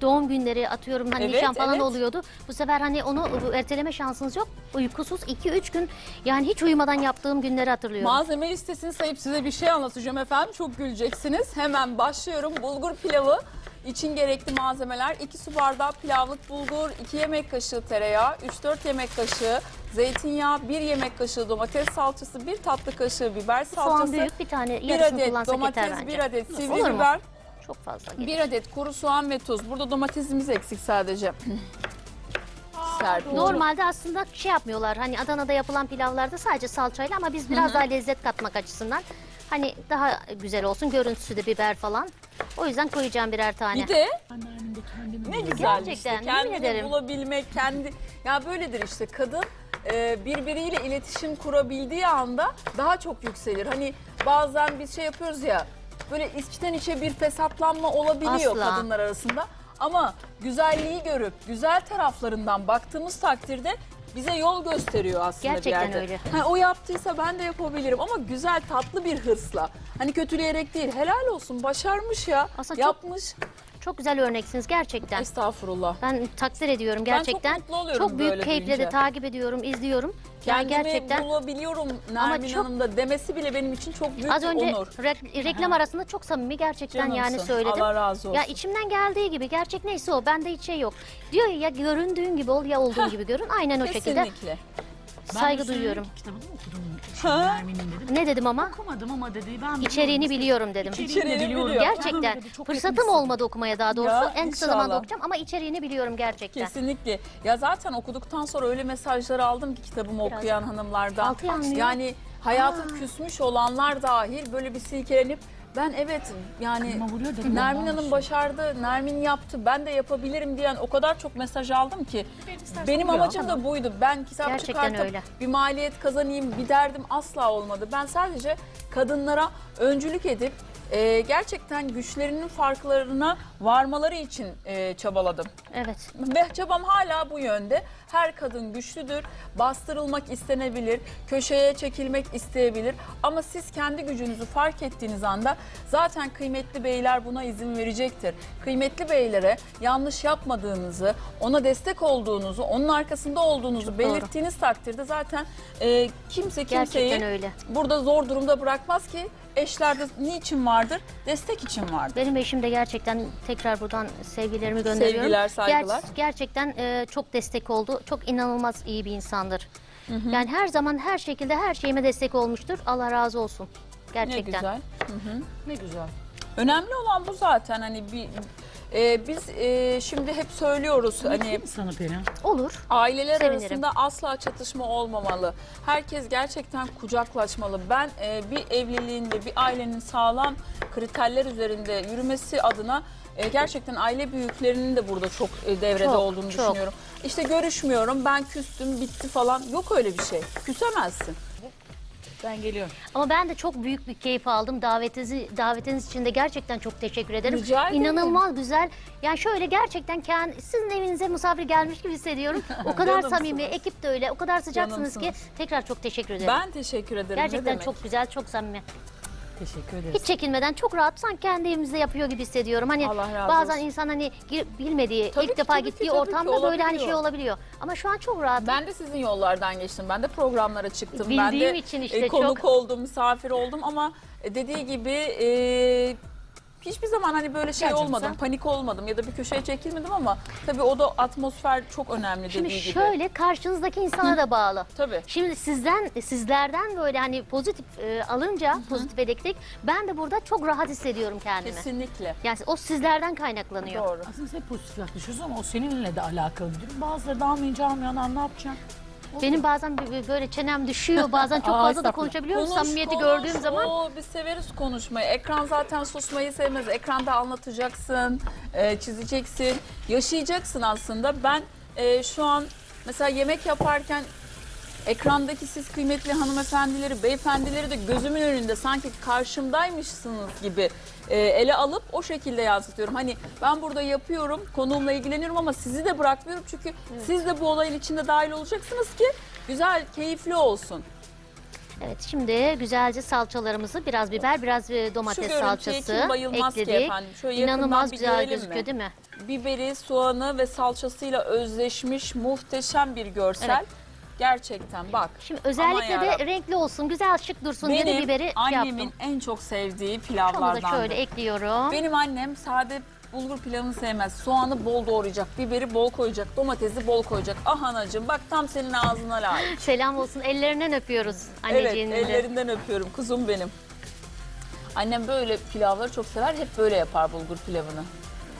doğum günleri atıyorum hani Evet, nişan falan evet. oluyordu. Bu sefer hani onu erteleme şansınız yok. Uykusuz 2-3 gün yani hiç uyumadan yaptığım günleri hatırlıyorum. Malzeme listesini sayıp size bir şey anlatacağım efendim. Çok güleceksiniz. Hemen başlıyorum. Bulgur pilavı için gerekli malzemeler 2 su bardağı pilavlık bulgur, 2 yemek kaşığı tereyağı, 3-4 yemek kaşığı zeytinyağı, 1 yemek kaşığı domates salçası, 1 tatlı kaşığı biber salçası, Soğan büyük bir tane 1 yarısını adet kullansak yeter domates, bence. 1 adet Olur sivri mu? biber, Çok fazla gelir. 1 adet kuru soğan ve tuz. Burada domatesimiz eksik sadece. Serpil. Normalde aslında şey yapmıyorlar. Hani Adana'da yapılan pilavlarda sadece salçayla ama biz biraz daha lezzet katmak açısından hani daha güzel olsun. Görüntüsü de biber falan. O yüzden koyacağım birer tane. Bir de Ne güzel Gerçekten, işte yemin kendini ederim. bulabilmek, kendi ya böyledir işte kadın e, birbiriyle iletişim kurabildiği anda daha çok yükselir. Hani bazen biz şey yapıyoruz ya böyle içten içe bir fesatlanma olabiliyor Asla. kadınlar arasında. Ama güzelliği görüp güzel taraflarından baktığımız takdirde bize yol gösteriyor aslında Gerçekten bir yerde. öyle. Ha, o yaptıysa ben de yapabilirim ama güzel tatlı bir hırsla. Hani kötüleyerek değil helal olsun başarmış ya Aslında çok- yapmış. Çok güzel örneksiniz gerçekten. Estağfurullah. Ben takdir ediyorum Ben çok gerçekten. mutlu oluyorum Çok büyük böyle keyifle duyunca. de takip ediyorum, izliyorum. Yani Kendimi gerçekten bulabiliyorum Nermin çok- Hanım da demesi bile benim için çok büyük az bir önce onur. re- reklam arasında çok samimi gerçekten yani Canımsın. söyledim. Allah razı olsun. Ya içimden geldiği gibi gerçek neyse o bende hiç şey yok. Diyor ya, ya göründüğün gibi ol ya olduğun gibi görün. Aynen o şekilde Kesinlikle. Ben saygı de duyuyorum. ki Kitabını okudum. Ha? Şimdi Nermin'in dedim. Ne dedim ama? Okumadım ama dedi ben İçeriğini biliyorum. dedim. İçeriğini İçeriğini biliyorum. biliyor. Gerçekten Dedi, çok fırsatım yakın olmadı okumaya daha doğrusu. Ya, en kısa inşallah. zamanda okuyacağım ama içeriğini biliyorum gerçekten. Kesinlikle. Ya zaten okuduktan sonra öyle mesajlar aldım ki kitabımı Biraz. okuyan hanımlardan. Altı yanlıyor. Yani hayata küsmüş olanlar dahil böyle bir silkelenip ben evet yani vuruyor dedim. Nermin. Hanım başardı, Nermin yaptı, ben de yapabilirim diyen o kadar çok mesaj aldım ki. Benim oluyor. amacım da buydu. Ben kitap Gerçekten çıkartıp öyle. bir maliyet kazanayım, bir derdim asla olmadı. Ben sadece kadınlara öncülük edip e, gerçekten güçlerinin farklarına varmaları için e, çabaladım. Evet. Ve çabam hala bu yönde. Her kadın güçlüdür, bastırılmak istenebilir, köşeye çekilmek isteyebilir. Ama siz kendi gücünüzü fark ettiğiniz anda zaten kıymetli beyler buna izin verecektir. Kıymetli beylere yanlış yapmadığınızı, ona destek olduğunuzu, onun arkasında olduğunuzu Çok belirttiğiniz takdirde zaten e, kimse kimseyi Gerçekten öyle. burada zor durumda bırakmaz ki. Eşlerde niçin vardır? Destek için vardır. Benim eşim de gerçekten tekrar buradan sevgilerimi gönderiyorum. Sevgiler, saygılar. gerçekten e, çok destek oldu. Çok inanılmaz iyi bir insandır. Yani her zaman her şekilde her şeyime destek olmuştur. Allah razı olsun. Ne Gerçekten. güzel. Hı hı, ne güzel. Önemli olan bu zaten hani bir e, biz e, şimdi hep söylüyoruz hani sana Perihan? Olur. aileler Sevinirim. arasında asla çatışma olmamalı. Herkes gerçekten kucaklaşmalı. Ben e, bir evliliğin ve bir ailenin sağlam kriterler üzerinde yürümesi adına e, gerçekten aile büyüklerinin de burada çok e, devrede Çok, olduğunu çok. düşünüyorum. İşte görüşmüyorum, ben küstüm, bitti falan. Yok öyle bir şey. Küsemezsin. Ben geliyorum. Ama ben de çok büyük bir keyif aldım. Davetinizi davetiniz için de gerçekten çok teşekkür ederim. Rica ederim. İnanılmaz güzel. Yani şöyle gerçekten kendi, sizin evinize misafir gelmiş gibi hissediyorum. O kadar Canımsınız. samimi, ekip de öyle. O kadar sıcaksınız ki Canımsınız. tekrar çok teşekkür ederim. Ben teşekkür ederim. Ne gerçekten demek? çok güzel, çok samimi. Teşekkür ederiz. Hiç çekinmeden çok rahat sanki kendi evimizde yapıyor gibi hissediyorum. Hani Allah razı bazen olsun. insan hani bilmediği, Tabii ilk ki, defa gittiği ki ortamda böyle hani şey olabiliyor. Ama şu an çok rahat. Ben de sizin yollardan geçtim. Ben de programlara çıktım. ben Bildiğim de için işte e, konuk çok- oldum, misafir oldum ama e, dediği gibi e, hiçbir zaman hani böyle şey canım olmadım, panik olmadım ya da bir köşeye çekilmedim ama tabii o da atmosfer çok önemli Şimdi dediği gibi. şöyle karşınızdaki insana da bağlı. Tabii. Şimdi sizden sizlerden böyle hani pozitif e, alınca pozitif elektrik ben de burada çok rahat hissediyorum kendimi. Kesinlikle. Yani o sizlerden kaynaklanıyor. Doğru. Aslında sen pozitif yaklaşıyorsun ama o seninle de alakalı bir durum. Bazıları da almayınca almayan ne yapacaksın? Benim bazen b- b- böyle çenem düşüyor, bazen çok Aa, fazla da estağfurullah. konuşabiliyorum. Konuş, Samimiyeti konuş. gördüğüm zaman Oo, biz severiz konuşmayı. Ekran zaten susmayı sevmez. Ekranda anlatacaksın, e, çizeceksin, yaşayacaksın aslında. Ben e, şu an mesela yemek yaparken ekrandaki siz kıymetli hanımefendileri, beyefendileri de gözümün önünde sanki karşımdaymışsınız gibi e, ele alıp o şekilde yansıtıyorum. Hani ben burada yapıyorum, konuğumla ilgileniyorum ama sizi de bırakmıyorum çünkü siz de bu olayın içinde dahil olacaksınız ki güzel, keyifli olsun. Evet şimdi güzelce salçalarımızı biraz biber biraz e, domates görüntüye salçası kim bayılmaz ki ekledik. efendim? Şöyle yakından İnanılmaz bir güzel görelim gözüküyor mi? değil mi? biberi, soğanı ve salçasıyla özleşmiş muhteşem bir görsel. Evet. Gerçekten bak. Şimdi özellikle de renkli olsun, güzel şık dursun Benim biberi şey annemin yaptım. en çok sevdiği Onu da pilavlardan. şöyle ekliyorum. Benim annem sade bulgur pilavını sevmez. Soğanı bol doğrayacak, biberi bol koyacak, domatesi bol koyacak. Ah anacığım bak tam senin ağzına layık. Selam olsun. Ellerinden öpüyoruz evet anneciğinin de. ellerinden öpüyorum kuzum benim. Annem böyle pilavları çok sever. Hep böyle yapar bulgur pilavını.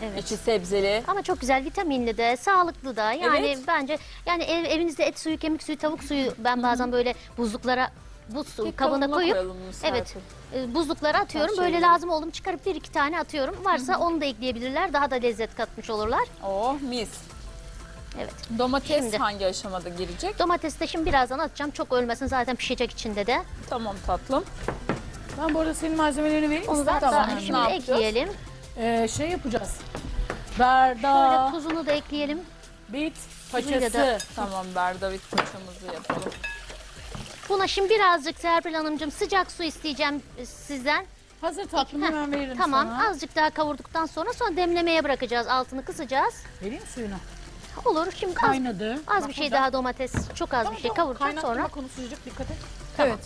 Evet. İçi sebzeli. Ama çok güzel, vitaminli de, sağlıklı da. Yani Evet. bence yani ev, evinizde et suyu, kemik suyu, tavuk suyu ben bazen böyle buzluklara buz su Bir kabına koyup koyalım bunu evet Serpil. e, buzluklara atıyorum. Böyle lazım oldum çıkarıp bir iki tane atıyorum. Varsa onu da ekleyebilirler. Daha da lezzet katmış olurlar. Oh mis. Evet. Domates Şimdi. hangi aşamada girecek? Domatesi de şimdi birazdan atacağım. Çok ölmesin zaten pişecek içinde de. Tamam tatlım. Ben bu arada senin malzemelerini vereyim. Onu da hatta misin? Ne şimdi yapacağız? ekleyelim. Ee, şey yapacağız. Şöyle Berda, tuzunu da ekleyelim. bit, Tuzuyla paçası. da- Tamam Berdavit paçamızı yapalım. Buna şimdi birazcık Serpil Hanımcığım sıcak su isteyeceğim e, sizden. Hazır tatlım Heh, hemen veririm Tamam sana. azıcık daha kavurduktan sonra sonra demlemeye bırakacağız. Altını kısacağız. Vereyim suyunu. Olur şimdi az, Kaynadı. az Bak bir şey burada. daha domates çok az bir şey kavuracağız sonra. konu sıcak dikkat et. Evet.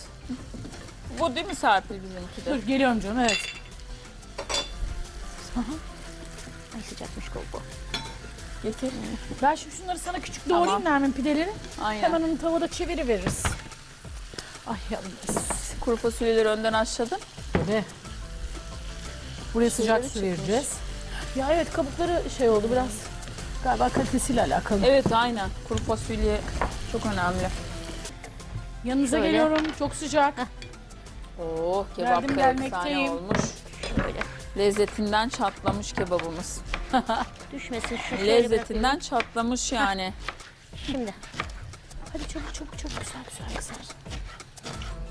Bu değil mi Serpil bizimki de? Dur geliyorum canım evet. Ay sıcakmış kol bu. Getir. Ben şimdi şunları sana küçük Tamam. doğrayayım Nermin pideleri. Aynen. Hemen onu tavada çeviriveririz. Ay yavrum. Kuru fasulyeleri önden haşladın. Tabii. Buraya sıcak su vereceğiz. Ya evet kabukları şey oldu biraz. Galiba kalitesiyle alakalı. Evet aynen. Kuru fasulye çok önemli. Yanınıza Şöyle. geliyorum. Çok sıcak. Oh kebap Geldim, da efsane gelmekteyim. olmuş. Lezzetinden çatlamış kebabımız. düşmesin şu şöyle Lezzetinden çatlamış yani. Şimdi Hadi çabuk çabuk çabuk güzel güzel güzel.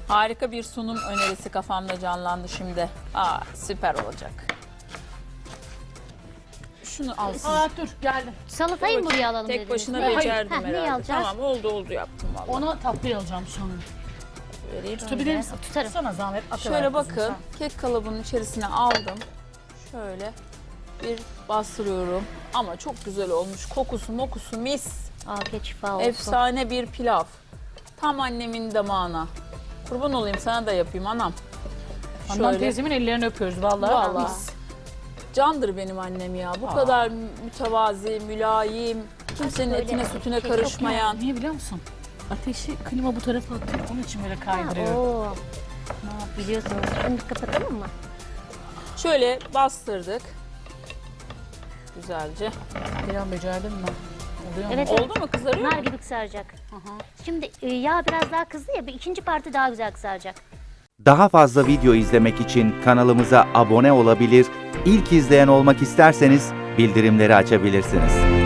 Harika bir sunum önerisi kafamda canlandı şimdi. Aa süper olacak. Şunu alsın. Aa dur geldim. salatayı mı buraya alalım Tek dediniz? başına Hayır. becerdim Heh, neyi herhalde. alacağız? Tamam oldu oldu yaptım vallahi. Onu tatlıya alacağım sonra. Vereyim. Tutabilir misin? Tutarım. Sana zahmet. atıver Şöyle bakın kek kalıbının içerisine aldım. Şöyle bir bastırıyorum. Ama çok güzel olmuş. Kokusu mokusu mis. Afiyet şifa olsun. Efsane bir pilav. Tam annemin damağına. Kurban olayım sana da yapayım anam. sen. Handan teyzemin ellerini öpüyoruz vallahi. Vallahi. Mis. Candır benim annem ya. Bu Aa. kadar mütevazi, mülayim, kimsenin etine sütüne şey karışmayan. Niye biliyor musun? Ateşi klima bu tarafa atıyor. Onun için böyle Ha, kaydırıyorum. oo. Ne biliyorsunuz. Şimdi kapatalım mı? Şöyle bastırdık. Güzelce. Bir an becerdim mi? Oluyor mu? Evet, evet. Oldu mu kızarıyor Nar mu? gibi kızaracak. Şimdi e, yağ biraz daha kızdı ya bir ikinci parti daha güzel kızaracak. Daha fazla video izlemek için kanalımıza abone olabilir, ilk izleyen olmak isterseniz bildirimleri açabilirsiniz.